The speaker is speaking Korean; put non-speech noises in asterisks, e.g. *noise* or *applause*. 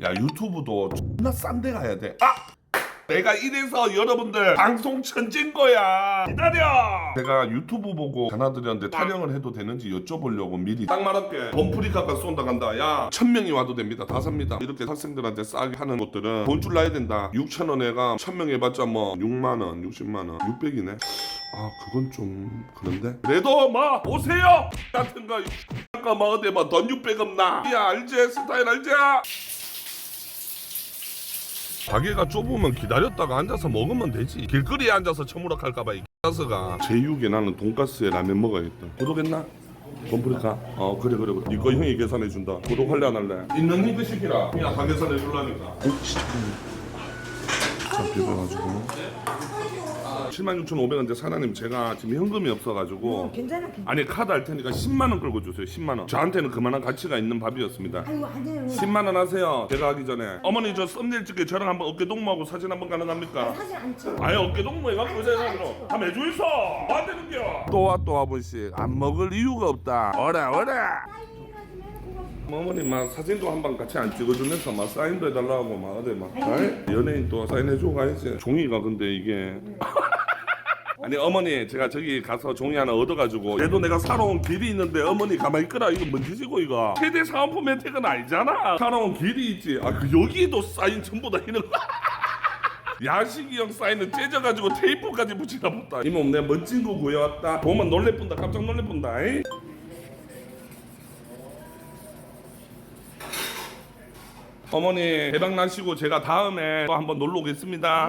야 유튜브도 존나 싼데 가야 돼. 아! 내가 이래서 여러분들 방송 천진 거야. 기다려. 제가 유튜브 보고 전화드렸는데 촬영을 해도 되는지 여쭤보려고 미리 딱 말할게. 범프리카가 쏜다 간다. 야, 천 명이 와도 됩니다. 다 삽니다. 이렇게 학생들한테 싸게 하는 곳들은 돈 줄 나야 된다. 6천 원 애가 천명 해봤자 뭐 6만 원, 60만 원, 600이네. 아, 그건 좀 그런데. 그래도 뭐 오세요. 같은 거. 아까 뭐 어디 뭐돈 600 없나? 야, 알지? 스타일 알지? 가게가 좁으면 기다렸다가 앉아서 먹으면 되지. 길거리에 앉아서 처무락할까봐 이 X가. 제6에 나는 돈가스에 라면 먹어야겠다. 구독했나? 돈프리카? 어 그래 그래 그래. 이거 형이 계산해준다. 구독할래 안 할래? 있는 힘도 시키라. 그냥 다 계산해줄라니까. 자 비벼가지고 76,500원인데 사장님 제가 지금 현금이 없어가지고 괜찮아. 괜찮아. 아니 카드 할 테니까 10만 원 끌고 주세요 10만 원 저한테는 그만한 가치가 있는 밥이었습니다 아이고 안 돼요. 10만 원 하세요. 제가 하기 전에 어머니 저 썸네일 찍게 저랑 한번 어깨 동무하고 사진 한번 가능합니까? 사실 안 찍어. 아예 어깨 동무 해갖고 제가 그럼 한번 해줘 있어. 뭐 되는겨? 또와 또한 번씩 안 먹을 이유가 없다. 어라 어라. 어머니 막 사진도 한 방 같이 안 찍어주면서 막 사인도 해달라고 막 어디 막 아이, 연예인 또 사인해주고 가야지. 종이가 근데 이게. *laughs* 아니 어머니 제가 저기 가서 종이 하나 얻어가지고 그래도 내가 살아온 길이 있는데 어머니 가만히 있거라. 이거 뭔 짓이고 이거? 최대 사은품 혜택은 아니잖아. 살아온 길이 있지. 아 그 여기도 사인 전부 다 이런 야식이 형 사인을 째져가지고 테이프까지 붙이다 못다. 이몸 내가 멋진 거 구해왔다. 보면 놀래뿐다. 깜짝 놀래뿐다. 이? 어머니 대박 나시고 제가 다음에 또 한번 놀러 오겠습니다